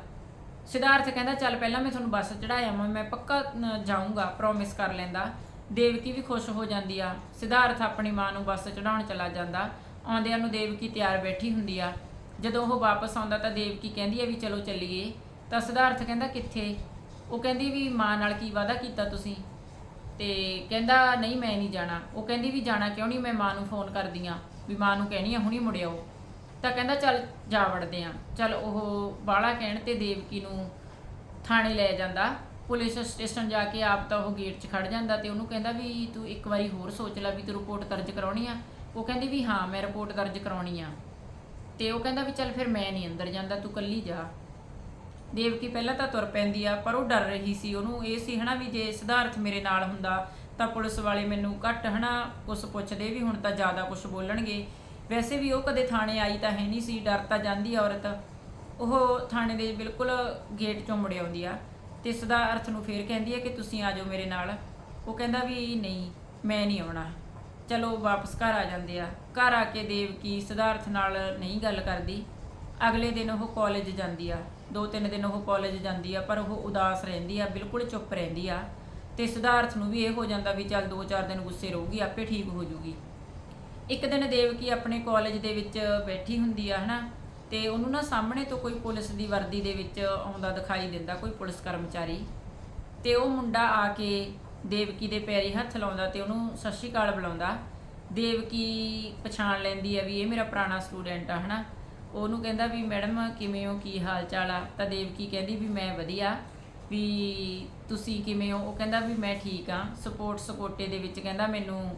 ਸਿਧਾਰਥ ਕਹਿੰਦਾ, ਚੱਲ ਪਹਿਲਾਂ ਮੈਂ ਤੁਹਾਨੂੰ ਬੱਸ ਚੜਾਇਆ ਮੈਂ ਮੈਂ ਪੱਕਾ ਜਾਊਂਗਾ ਪ੍ਰੋਮਿਸ ਕਰ ਲੈਂਦਾ। ਦੇਵਕੀ ਵੀ ਖੁਸ਼ ਹੋ ਜਾਂਦੀ ਆ। ਸਿਧਾਰਥ ਆਪਣੀ ਮਾਂ ਨੂੰ ਬੱਸ ਚੜਾਉਣ ਚਲਾ ਜਾਂਦਾ। ਆਉਂਦਿਆਂ ਨੂੰ ਦੇਵਕੀ ਤਿਆਰ ਬੈਠੀ ਹੁੰਦੀ ਆ। ਜਦੋਂ ਉਹ ਵਾਪਸ ਆਉਂਦਾ ਤਾਂ ਦੇਵਕੀ ਕਹਿੰਦੀ ਆ ਵੀ ਚਲੋ ਚੱਲੀਏ। ਤਾਂ ਸਿਧਾਰਥ ਕਹਿੰਦਾ, ਕਿੱਥੇ? ਉਹ ਕਹਿੰਦੀ ਵੀ ਮਾਂ ਨਾਲ ਕੀ ਵਾਅਦਾ ਕੀਤਾ ਤੁਸੀਂ? ਤੇ ਕਹਿੰਦਾ, ਨਹੀਂ, ਮੈਂ ਨਹੀਂ ਜਾਣਾ। ਉਹ ਕਹਿੰਦੀ ਵੀ, ਜਾਣਾ ਕਿਉਂ ਨਹੀਂ? ਮੈਂ ਮਾਂ ਨੂੰ ਫੋਨ ਕਰਦੀ ਆ ਵੀ ਮਾਂ ਨੂੰ ਕਹਿਣੀ ਆ, ਹੁਣੀ ਮੁੜਿਓ ਤਾਂ ਕਹਿੰਦਾ, ਚੱਲ, ਜਾ ਵੜਦੇ ਆ। ਚੱਲ ਉਹ ਬਾਲਾ ਕਹਿਣ ਤੇ ਦੇਵਕੀ ਨੂੰ ਥਾਣੇ ਲੈ ਜਾਂਦਾ। ਪੁਲਿਸ ਸਟੇਸ਼ਨ ਜਾ ਕੇ ਆਪ ਤਾਂ ਉਹ ਗੇਟ 'ਚ ਖੜ ਜਾਂਦਾ ਤੇ ਉਹਨੂੰ ਕਹਿੰਦਾ ਵੀ, ਤੂੰ ਇੱਕ ਵਾਰੀ ਹੋਰ ਸੋਚ ਲੈ ਵੀ ਤੂੰ ਰਿਪੋਰਟ ਦਰਜ ਕਰਾਉਣੀ ਆ? ਉਹ ਕਹਿੰਦੀ ਵੀ, ਹਾਂ, ਮੈਂ ਰਿਪੋਰਟ ਦਰਜ ਕਰਾਉਣੀ ਆ। ਤੇ ਉਹ ਕਹਿੰਦਾ ਵੀ, ਚੱਲ, ਫਿਰ ਮੈਂ ਨਹੀਂ ਅੰਦਰ ਜਾਂਦਾ, ਤੂੰ ਕੱਲੀ ਜਾ। ਦੇਵਕੀ ਪਹਿਲਾਂ ਤਾਂ ਤੁਰ ਪੈਂਦੀ ਆ, ਪਰ ਉਹ ਡਰ ਰਹੀ ਸੀ ਉਹਨੂੰ। ਇਹ ਸੀ ਹਨਾ ਵੀ ਜੇ ਸਿਧਾਰਥ ਮੇਰੇ ਨਾਲ ਹੁੰਦਾ, ਤਾਂ ਪੁਲਿਸ ਵਾਲੇ ਮੈਨੂੰ ਘੱਟ ਹਨਾ ਕੁਝ ਪੁੱਛਦੇ ਵੀ ਹੁਣ ਤਾਂ ਜ਼ਿਆਦਾ ਕੁਝ ਬੋਲਣਗੇ। ਵੈਸੇ ਵੀ ਉਹ ਕਦੇ ਥਾਣੇ ਆਈ ਤਾਂ ਹੈ ਨਹੀਂ ਸੀ, ਡਰ ਤਾਂ ਜਾਂਦੀ ਔਰਤ। ਉਹ ਥਾਣੇ ਦੇ ਬਿਲਕੁਲ ਗੇਟ ਚੋਂ ਮੁੜ ਆਉਂਦੀ ਆ ਤੇ ਸਿਧਾਰਥ ਨੂੰ ਫੇਰ ਕਹਿੰਦੀ ਆ ਕਿ ਤੁਸੀਂ ਆ ਜਾਓ ਮੇਰੇ ਨਾਲ। ਉਹ ਕਹਿੰਦਾ ਵੀ ਨਹੀਂ, ਮੈਂ ਨਹੀਂ ਆਉਣਾ। ਚਲੋ ਵਾਪਸ ਘਰ ਆ ਜਾਂਦੇ ਆ। ਘਰ ਆ ਕੇ ਦੇਵਕੀ ਸਿਧਾਰਥ ਨਾਲ ਨਹੀਂ ਗੱਲ ਕਰਦੀ। ਅਗਲੇ ਦਿਨ ਉਹ ਕਾਲਜ ਜਾਂਦੀ ਆ। ਦੋ ਤਿੰਨ ਦਿਨ ਉਹ ਕਾਲਜ ਜਾਂਦੀ ਆ, ਪਰ ਉਹ ਉਦਾਸ ਰਹਿੰਦੀ ਆ, ਬਿਲਕੁਲ ਚੁੱਪ ਰਹਿੰਦੀ ਆ। ਤੇ ਸਿਧਾਰਥ ਨੂੰ ਵੀ ਇਹ ਹੋ ਜਾਂਦਾ ਵੀ ਚੱਲ 2-4 ਦਿਨ ਗੁੱਸੇ ਰਹੂਗੀ, ਆਪੇ ਠੀਕ ਹੋ ਜੂਗੀ। ਇੱਕ ਦਿਨ ਦੇਵਕੀ ਆਪਣੇ ਕਾਲਜ ਦੇ ਵਿੱਚ ਬੈਠੀ ਹੁੰਦੀ ਆ, ਹਨਾ? ਤੇ ਉਹਨੂੰ ਨਾ ਸਾਹਮਣੇ ਤੋਂ ਕੋਈ ਪੁਲਿਸ ਦੀ ਵਰਦੀ ਦੇ ਵਿੱਚ ਆਉਂਦਾ ਦਿਖਾਈ ਦਿੰਦਾ, ਕੋਈ ਪੁਲਿਸ ਕਰਮਚਾਰੀ। ਤੇ ਉਹ ਮੁੰਡਾ ਆ ਕੇ ਦੇਵਕੀ ਦੇ ਪੈਰੀ ਹੱਥ ਲਾਉਂਦਾ ਤੇ ਉਹਨੂੰ ਸਤਿ ਸ਼੍ਰੀ ਅਕਾਲ ਬੁਲਾਉਂਦਾ। ਦੇਵਕੀ ਪਛਾਣ ਲੈਂਦੀ ਆ ਵੀ ਇਹ ਮੇਰਾ ਪੁਰਾਣਾ ਸਟੂਡੈਂਟ ਆ, ਹਨਾ? ਉਹਨੂੰ ਕਹਿੰਦਾ ਵੀ ਮੈਡਮ ਕਿਵੇਂ ਹੋ, ਕੀ ਹਾਲ ਚਾਲ ਆ? ਤਾਂ ਦੇਵਕੀ ਕਹਿੰਦੀ ਵੀ ਮੈਂ ਵਧੀਆ। ਵੀ ਤੁਸੀਂ ਕਿਵੇਂ ਹੋ? ਉਹ ਕਹਿੰਦਾ ਵੀ ਮੈਂ ਠੀਕ ਆ। ਸਪੋਰਟਸ ਕੋਟੇ ਦੇ ਵਿੱਚ ਕਹਿੰਦਾ ਮੈਨੂੰ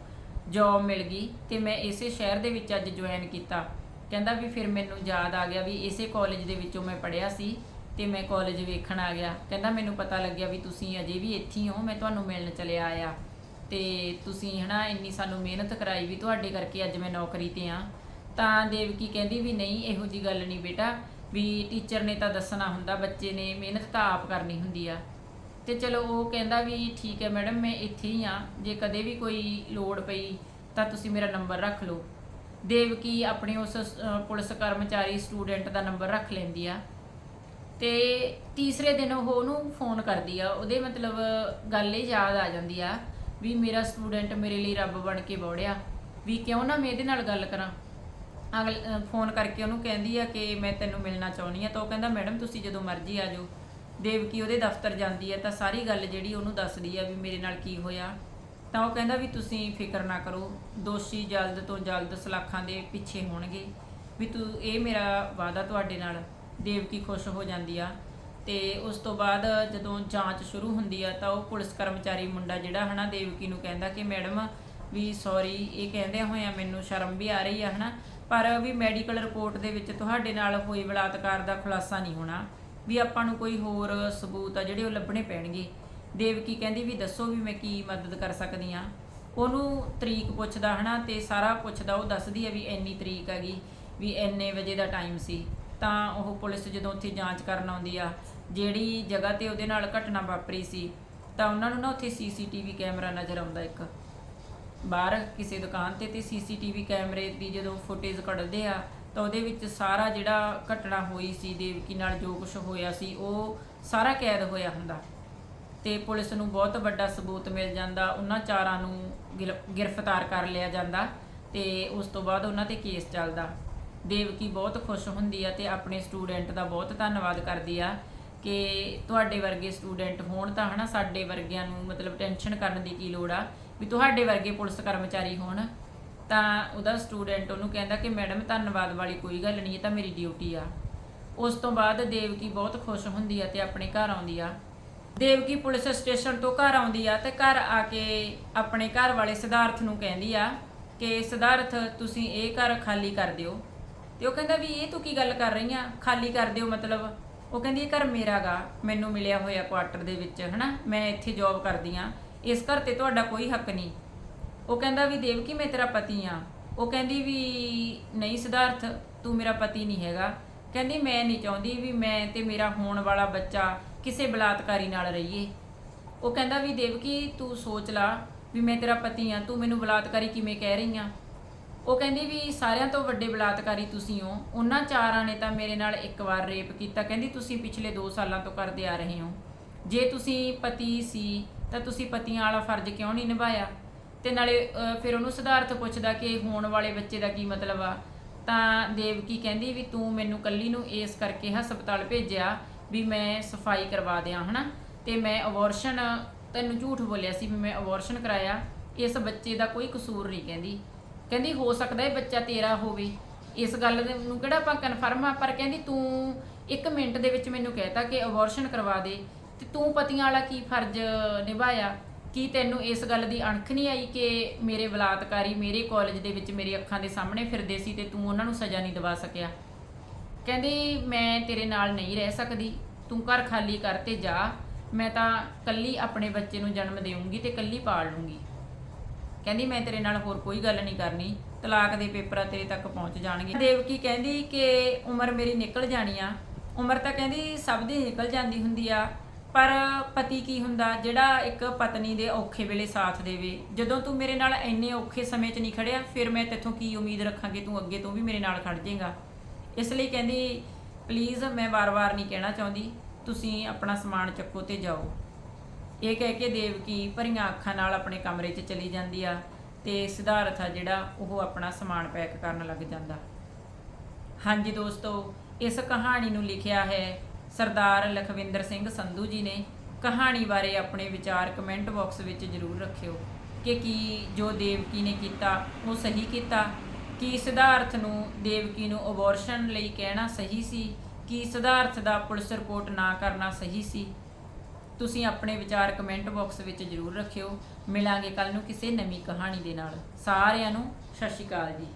ਜੌਬ ਮਿਲ ਗਈ ਤੇ ਮੈਂ ਇਸੇ ਸ਼ਹਿਰ ਦੇ ਵਿੱਚ ਅੱਜ ਜੁਆਇਨ ਕੀਤਾ। ਕਹਿੰਦਾ ਵੀ ਫਿਰ ਮੈਨੂੰ ਯਾਦ ਆ ਗਿਆ ਵੀ ਇਸੇ ਕਾਲਜ ਦੇ ਵਿੱਚੋਂ ਮੈਂ ਪੜ੍ਹਿਆ ਸੀ ਤੇ ਮੈਂ ਕਾਲਜ ਵੇਖਣ ਆ ਗਿਆ। ਕਹਿੰਦਾ ਮੈਨੂੰ ਪਤਾ ਲੱਗਿਆ ਵੀ ਤੁਸੀਂ ਅਜੇ ਵੀ ਇੱਥੇ ਹੀ ਹੋ, ਮੈਂ ਤੁਹਾਨੂੰ ਮਿਲਣ ਚਲਿਆ ਆਇਆ। ਤੇ ਤੁਸੀਂ ਹਨਾ ਇੰਨੀ ਸਾਨੂੰ ਮਿਹਨਤ ਕਰਾਈ ਵੀ ਤੁਹਾਡੇ ਕਰਕੇ ਅੱਜ ਮੈਂ ਨੌਕਰੀ ਤੇ ਆ। ਤਾਂ ਦੇਵਕੀ ਕਹਿੰਦੀ ਵੀ ਨਹੀਂ, ਇਹੋ ਜੀ ਗੱਲ ਨਹੀਂ ਬੇਟਾ। ਵੀ ਟੀਚਰ ਨੇ ਤਾਂ ਦੱਸਣਾ ਹੁੰਦਾ, ਬੱਚੇ ਨੇ ਮਿਹਨਤ ਤਾਂ ਆਪ ਕਰਨੀ ਹੁੰਦੀ ਆ। ਤੇ ਚਲੋ ਉਹ ਕਹਿੰਦਾ ਵੀ ਠੀਕ ਹੈ ਮੈਡਮ, ਮੈਂ ਇੱਥੇ ਹੀ ਆ ਜੇ ਕਦੇ ਵੀ ਕੋਈ ਲੋੜ ਪਈ, ਤਾਂ ਤੁਸੀਂ ਮੇਰਾ ਨੰਬਰ ਰੱਖ ਲਓ। ਦੇਵਕੀ ਆਪਣੇ ਉਸ ਪੁਲਿਸ ਕਰਮਚਾਰੀ ਸਟੂਡੈਂਟ ਦਾ ਨੰਬਰ ਰੱਖ ਲੈਂਦੀ ਆ। ਤੇ ਤੀਸਰੇ ਦਿਨ ਉਹ ਉਹਨੂੰ ਫੋਨ ਕਰਦੀ ਆ। ਉਹਦੇ ਮਤਲਬ ਗੱਲ ਇਹ ਯਾਦ ਆ ਜਾਂਦੀ ਆ, ਵੀ ਮੇਰਾ ਸਟੂਡੈਂਟ ਮੇਰੇ ਲਈ ਰੱਬ ਬਣ ਕੇ ਬੋੜਿਆ। ਵੀ ਕਿਉਂ ਨਾ ਮੈਂ ਇਹਦੇ ਨਾਲ ਗੱਲ ਕਰਾਂ? ਅਗਲ ਫੋਨ ਕਰਕੇ ਉਹਨੂੰ ਕਹਿੰਦੀ ਆ ਕਿ ਮੈਂ ਤੈਨੂੰ ਮਿਲਣਾ ਚਾਹੁੰਦੀ ਆ ਤਾਂ ਉਹ ਕਹਿੰਦਾ, ਮੈਡਮ, ਤੁਸੀਂ ਜਦੋਂ ਮਰਜ਼ੀ ਆ ਜਾਓ। ਦੇਵਕੀ ਉਹਦੇ ਦਫ਼ਤਰ ਜਾਂਦੀ ਹੈ ਤਾਂ ਸਾਰੀ ਗੱਲ ਜਿਹੜੀ ਉਹਨੂੰ ਦੱਸਦੀ ਆ ਵੀ ਮੇਰੇ ਨਾਲ ਕੀ ਹੋਇਆ। ਤਾਂ ਉਹ ਕਹਿੰਦਾ ਵੀ ਤੁਸੀਂ ਫਿਕਰ ਨਾ ਕਰੋ, ਦੋਸ਼ੀ ਜਲਦ ਤੋਂ ਜਲਦ ਸਲਾਖਾਂ ਦੇ ਪਿੱਛੇ ਹੋਣਗੇ। ਵੀ ਤੂੰ, ਇਹ ਮੇਰਾ ਵਾਅਦਾ ਤੁਹਾਡੇ ਨਾਲ। ਦੇਵਕੀ ਖੁਸ਼ ਹੋ ਜਾਂਦੀ ਆ। ਤੇ ਉਸ ਤੋਂ ਬਾਅਦ ਜਦੋਂ ਜਾਂਚ ਸ਼ੁਰੂ ਹੁੰਦੀ ਆ ਤਾਂ ਉਹ ਪੁਲਿਸ ਕਰਮਚਾਰੀ ਮੁੰਡਾ ਜਿਹੜਾ ਹਨਾ, ਦੇਵਕੀ ਨੂੰ ਕਹਿੰਦਾ ਕਿ, ਮੈਡਮ, ਵੀ ਸੌਰੀ ਇਹ ਕਹਿੰਦੇ ਹੋਇਆ ਮੈਨੂੰ ਸ਼ਰਮ ਵੀ ਆ ਰਹੀ ਆ, ਹਨਾ? ਪਰ ਵੀ ਮੈਡੀਕਲ ਰਿਪੋਰਟ ਦੇ ਵਿੱਚ ਤੁਹਾਡੇ ਨਾਲ ਹੋਏ ਬਲਾਤਕਾਰ ਦਾ ਖੁਲਾਸਾ ਨਹੀਂ ਹੋਣਾ। ਵੀ ਆਪਾਂ ਨੂੰ ਕੋਈ ਹੋਰ ਸਬੂਤ ਆ ਜਿਹੜੇ ਉਹ ਲੱਭਣੇ ਪੈਣਗੇ। ਦੇਵਕੀ ਕਹਿੰਦੀ ਵੀ ਦੱਸੋ ਵੀ ਮੈਂ ਕੀ ਮਦਦ ਕਰ ਸਕਦੀ ਆ ਉਹਨੂੰ ਤਰੀਕ ਪੁੱਛਦਾ ਹਨਾ ਤੇ ਸਾਰਾ ਪੁੱਛਦਾ, ਉਹ ਦੱਸਦੀ ਆ ਵੀ ਇੰਨੀ ਤਰੀਕ ਹੈਗੀ, ਵੀ ਇੰਨੇ ਵਜੇ ਦਾ ਟਾਈਮ ਸੀ। ਤਾਂ ਉਹ ਪੁਲਿਸ ਜਦੋਂ ਉੱਥੇ ਜਾਂਚ ਕਰਨ ਆਉਂਦੀ ਆ, ਜਿਹੜੀ ਜਗ੍ਹਾ ਤੇ ਉਹਦੇ ਨਾਲ ਘਟਨਾ ਵਾਪਰੀ ਸੀ, ਤਾਂ ਉਹਨਾਂ ਨੂੰ ਨਾ ਉੱਥੇ ਸੀਸੀਟੀਵੀ ਕੈਮਰਾ ਨਜ਼ਰ ਆਉਂਦਾ ਇੱਕ। ਬਾਹਰ ਕਿਸੇ ਦੁਕਾਨ ਤੇ ਤੇ ਸੀਸੀਟੀਵੀ ਕੈਮਰੇ ਦੀ ਜਦੋਂ ਫੁਟੇਜ ਕੱਢਦੇ ਆ, ਤਾਂ ਉਹਦੇ ਵਿੱਚ ਸਾਰਾ ਜਿਹੜਾ ਘਟਨਾ ਹੋਈ ਸੀ ਦੇਵਕੀ ਨਾਲ ਜੋ ਕੁਝ ਹੋਇਆ ਸੀ, ਉਹ ਸਾਰਾ ਕੈਦ ਹੋਇਆ ਹੁੰਦਾ। ਤੇ ਪੁਲਿਸ ਨੂੰ ਬਹੁਤ ਵੱਡਾ ਸਬੂਤ ਮਿਲ ਜਾਂਦਾ, ਉਹਨਾਂ ਚਾਰਾਂ ਨੂੰ ਗਿਰ- ਗ੍ਰਿਫਤਾਰ ਕਰ ਲਿਆ ਜਾਂਦਾ ਤੇ ਉਸ ਤੋਂ ਬਾਅਦ ਉਹਨਾਂ ਤੇ ਕੇਸ ਚੱਲਦਾ। ਦੇਵਕੀ ਬਹੁਤ ਖੁਸ਼ ਹੁੰਦੀ ਆ ਤੇ ਆਪਣੇ ਸਟੂਡੈਂਟ ਦਾ ਬਹੁਤ ਧੰਨਵਾਦ ਕਰਦੀ ਆ ਕਿ ਤੁਹਾਡੇ ਵਰਗੇ ਸਟੂਡੈਂਟ ਹੋਣ ਤਾਂ ਹਨਾ, ਸਾਡੇ ਵਰਗਿਆਂ ਨੂੰ ਮਤਲਬ ਟੈਨਸ਼ਨ ਕਰਨ ਦੀ ਕੀ ਲੋੜ ਆ। ਵੀ ਤੁਹਾਡੇ ਵਰਗੇ ਪੁਲਿਸ ਕਰਮਚਾਰੀ ਹੋਣ, ਤਾਂ ਉਹਦਾ ਸਟੂਡੈਂਟ ਉਹਨੂੰ ਕਹਿੰਦਾ ਕਿ ਮੈਡਮ ਧੰਨਵਾਦ ਵਾਲੀ ਕੋਈ ਗੱਲ ਨਹੀਂ, ਇਹ ਤਾਂ ਮੇਰੀ ਡਿਊਟੀ ਆ। ਉਸ ਤੋਂ ਬਾਅਦ ਦੇਵਕੀ ਬਹੁਤ ਖੁਸ਼ ਹੁੰਦੀ ਆ ਤੇ ਆਪਣੇ ਘਰ ਆਉਂਦੀ ਆ। ਦੇਵਕੀ ਪੁਲਿਸ ਸਟੇਸ਼ਨ ਤੋਂ ਘਰ ਆਉਂਦੀ ਆ ਤੇ ਘਰ ਆ ਕੇ ਆਪਣੇ ਘਰ ਵਾਲੇ ਸਿਧਾਰਥ ਨੂੰ ਕਹਿੰਦੀ ਆ ਕਿ ਸਿਧਾਰਥ, ਤੁਸੀਂ ਇਹ ਘਰ ਖਾਲੀ ਕਰ ਦਿਓ। ਤੇ ਉਹ ਕਹਿੰਦਾ ਵੀ ਇਹ ਤੂੰ ਕੀ ਗੱਲ ਕਰ ਰਹੀ ਆ? ਖਾਲੀ ਕਰ ਦਿਓ ਮਤਲਬ। ਉਹ ਕਹਿੰਦੀ ਇਹ ਘਰ ਮੇਰਾਗਾ ਮੈਨੂੰ ਮਿਲਿਆ ਹੋਇਆ ਕੁਆਟਰ ਦੇ ਵਿੱਚ, ਹਨਾ? ਮੈਂ ਇੱਥੇ ਜੌਬ ਕਰਦੀ ਆ। ਇਸ ਘਰ ਤੇ ਤੁਹਾਡਾ ਕੋਈ ਹੱਕ ਨਹੀਂ। ਉਹ ਕਹਿੰਦਾ ਵੀ ਦੇਵਕੀ ਮੈਂ ਤੇਰਾ ਪਤੀ ਆ। ਉਹ ਕਹਿੰਦੀ ਵੀ ਨਹੀਂ ਸਿਧਾਰਥ, ਤੂੰ ਮੇਰਾ ਪਤੀ ਨਹੀਂ ਹੈਗਾ। ਕਹਿੰਦੀ ਮੈਂ ਨਹੀਂ ਚਾਹੁੰਦੀ ਵੀ ਮੈਂ ਤੇ ਮੇਰਾ ਹੋਣ ਵਾਲਾ ਬੱਚਾ ਕਿਸੇ ਬਲਾਤਕਾਰੀ ਨਾਲ ਰਹੀਏ। ਉਹ ਕਹਿੰਦਾ ਵੀ ਦੇਵਕੀ ਤੂੰ ਸੋਚ ਲਾ ਵੀ ਮੈਂ ਤੇਰਾ ਪਤੀ ਆ, ਤੂੰ ਮੈਨੂੰ ਬਲਾਤਕਾਰੀ ਕਿਵੇਂ ਕਹਿ ਰਹੀ ਆ? ਉਹ ਕਹਿੰਦੀ ਵੀ ਸਾਰਿਆਂ ਤੋਂ ਵੱਡੇ ਬਲਾਤਕਾਰੀ ਤੁਸੀਂ ਹੋ। ਉਹਨਾਂ ਚਾਰਾਂ ਨੇ ਤਾਂ ਮੇਰੇ ਨਾਲ ਇੱਕ ਵਾਰ ਰੇਪ ਕੀਤਾ। ਕਹਿੰਦੀ ਤੁਸੀਂ ਪਿਛਲੇ 2 ਸਾਲਾਂ ਤੋਂ ਕਰਦੇ ਆ ਰਹੇ ਹੋ। ਜੇ ਤੁਸੀਂ ਪਤੀ ਸੀ ਤਾਂ ਤੁਸੀਂ ਪਤੀਆਂ ਵਾਲਾ ਫਰਜ਼ ਕਿਉਂ ਨਹੀਂ ਨਿਭਾਇਆ? ਤੇ ਨਾਲੇ ਫਿਰ ਉਹਨੂੰ ਸਿਧਾਰਥ ਪੁੱਛਦਾ ਕਿ ਹੋਣ ਵਾਲੇ ਬੱਚੇ ਦਾ ਕੀ ਮਤਲਬ ਆ? ਤਾਂ ਦੇਵਕੀ ਕਹਿੰਦੀ ਵੀ ਤੂੰ ਮੈਨੂੰ ਕੱਲੀ ਨੂੰ ਇਸ ਕਰਕੇ ਹਸਪਤਾਲ ਭੇਜਿਆ ਵੀ ਮੈਂ ਸਫ਼ਾਈ ਕਰਵਾ ਦਿਆਂ, ਹਨਾ? ਤੇ ਮੈਂ ਅਬੋਰਸ਼ਨ ਤੈਨੂੰ ਝੂਠ ਬੋਲਿਆ ਸੀ ਵੀ ਮੈਂ ਅਬੋਰਸ਼ਨ ਕਰਾਇਆ। ਇਸ ਬੱਚੇ ਦਾ ਕੋਈ ਕਸੂਰ ਨਹੀਂ ਕਹਿੰਦੀ। ਕਹਿੰਦੀ, ਹੋ ਸਕਦਾ ਇਹ ਬੱਚਾ ਤੇਰਾ ਹੋਵੇ। ਇਸ ਗੱਲ ਨੂੰ ਕਿਹੜਾ ਆਪਾਂ ਕਨਫਰਮ ਆ? ਪਰ ਕਹਿੰਦੀ, ਤੂੰ ਇੱਕ ਮਿੰਟ ਦੇ ਵਿੱਚ ਮੈਨੂੰ ਕਹਿਤਾ ਕਿ ਅਬੋਰਸ਼ਨ ਕਰਵਾ ਦੇ। ਤੇ ਤੂੰ ਪਤੀਆਂ ਵਾਲਾ ਕੀ ਫਰਜ਼ ਨਿਭਾਇਆ? ਕੀ ਤੈਨੂੰ ਇਸ ਗੱਲ ਦੀ ਅਣਖ ਨਹੀਂ ਆਈ ਕਿ ਮੇਰੇ ਬਲਾਤਕਾਰੀ ਮੇਰੇ ਕਾਲਜ ਦੇ ਵਿੱਚ ਮੇਰੇ ਅੱਖਾਂ ਦੇ ਸਾਹਮਣੇ ਫਿਰਦੇ ਸੀ ਤੇ ਤੂੰ ਉਹਨਾਂ ਨੂੰ ਸਜ਼ਾ ਨਹੀਂ ਦਿਵਾ ਸਕਿਆ? ਕਹਿੰਦੀ, ਮੈਂ ਤੇਰੇ ਨਾਲ ਨਹੀਂ ਰਹਿ ਸਕਦੀ। ਤੂੰ ਘਰ ਖਾਲੀ ਕਰ ਤੇ ਜਾ। ਮੈਂ ਤਾਂ ਕੱਲੀ ਆਪਣੇ ਬੱਚੇ ਨੂੰ ਜਨਮ ਦੇਵਾਂਗੀ ਤੇ ਕੱਲੀ ਪਾਲ ਲੂੰਗੀ ਕਹਿੰਦੀ, ਮੈਂ ਤੇਰੇ ਨਾਲ ਹੋਰ ਕੋਈ ਗੱਲ ਨਹੀਂ ਕਰਨੀ। ਤਲਾਕ ਦੇ ਪੇਪਰ ਤੇਰੇ ਤੱਕ ਪਹੁੰਚ ਜਾਣਗੇ। ਦੇਵਕੀ ਕਹਿੰਦੀ ਕਿ ਉਮਰ ਮੇਰੀ ਨਿਕਲ ਜਾਣੀ ਆ। ਉਮਰ ਤਾਂ ਕਹਿੰਦੀ ਸਭ ਦੀ ਨਿਕਲ ਜਾਂਦੀ ਹੁੰਦੀ ਆ। ਪਰ ਪਤੀ ਕੀ ਹੁੰਦਾ? ਜਿਹੜਾ ਇੱਕ ਪਤਨੀ ਦੇ ਔਖੇ ਵੇਲੇ ਸਾਥ ਦੇਵੇ। ਜਦੋਂ ਤੂੰ ਮੇਰੇ ਨਾਲ ਇੰਨੇ ਔਖੇ ਸਮੇਂ 'ਚ ਨਹੀਂ ਖੜਿਆ, ਫਿਰ ਮੈਂ ਤੇਥੋਂ ਕੀ ਉਮੀਦ ਰੱਖਾਂਗੀ ਤੂੰ ਅੱਗੇ ਤੋਂ ਵੀ ਮੇਰੇ ਨਾਲ ਖੜ ਜਾਏਗਾ? ਇਸ ਲਈ ਕਹਿੰਦੀ ਪਲੀਜ਼ ਮੈਂ ਵਾਰ-ਵਾਰ ਨਹੀਂ ਕਹਿਣਾ ਚਾਹੁੰਦੀ। ਤੁਸੀਂ ਆਪਣਾ ਸਮਾਨ ਚੱਕੋ ਤੇ ਜਾਓ। ਇਹ ਕਹਿ ਕੇ ਦੇਵਕੀ ਭਰੀਆਂ ਅੱਖਾਂ ਨਾਲ ਆਪਣੇ ਕਮਰੇ 'ਚ ਚਲੀ ਜਾਂਦੀ ਆ ਤੇ ਸਿਧਾਰਥ ਆ ਜਿਹੜਾ ਉਹ ਆਪਣਾ ਸਮਾਨ ਪੈਕ ਕਰਨ ਲੱਗ ਜਾਂਦਾ। ਹਾਂਜੀ ਦੋਸਤੋ, ਇਸ ਕਹਾਣੀ ਨੂੰ ਲਿਖਿਆ ਹੈ ਸਰਦਾਰ ਲਖਵਿੰਦਰ ਸਿੰਘ ਸੰਧੂ ਜੀ ਨੇ ਕਹਾਣੀ ਬਾਰੇ ਆਪਣੇ ਵਿਚਾਰ ਕਮੈਂਟ ਬਾਕਸ ਵਿੱਚ ਜ਼ਰੂਰ ਰੱਖਿਓ ਕਿ ਕੀ ਜੋ ਦੇਵਕੀ ਨੇ ਕੀਤਾ, ਉਹ ਸਹੀ ਕੀਤਾ? ਕੀ ਸਿਧਾਰਥ ਨੂੰ ਦੇਵਕੀ ਨੂੰ ਅਬੋਰਸ਼ਨ ਲਈ ਕਹਿਣਾ ਸਹੀ ਸੀ? ਕੀ ਸਿਧਾਰਥ ਦਾ ਪੁਲਿਸ ਰਿਪੋਰਟ ਨਾ ਕਰਨਾ ਸਹੀ ਸੀ? ਤੁਸੀਂ ਆਪਣੇ ਵਿਚਾਰ ਕਮੈਂਟ ਬਾਕਸ ਵਿੱਚ ਜ਼ਰੂਰ ਰੱਖਿਓ। ਮਿਲਾਂਗੇ ਕੱਲ ਨੂੰ ਕਿਸੇ ਨਵੀਂ ਕਹਾਣੀ ਦੇ ਨਾਲ। ਸਾਰਿਆਂ ਨੂੰ ਸਤਿ ਸ਼੍ਰੀ ਅਕਾਲ ਜੀ।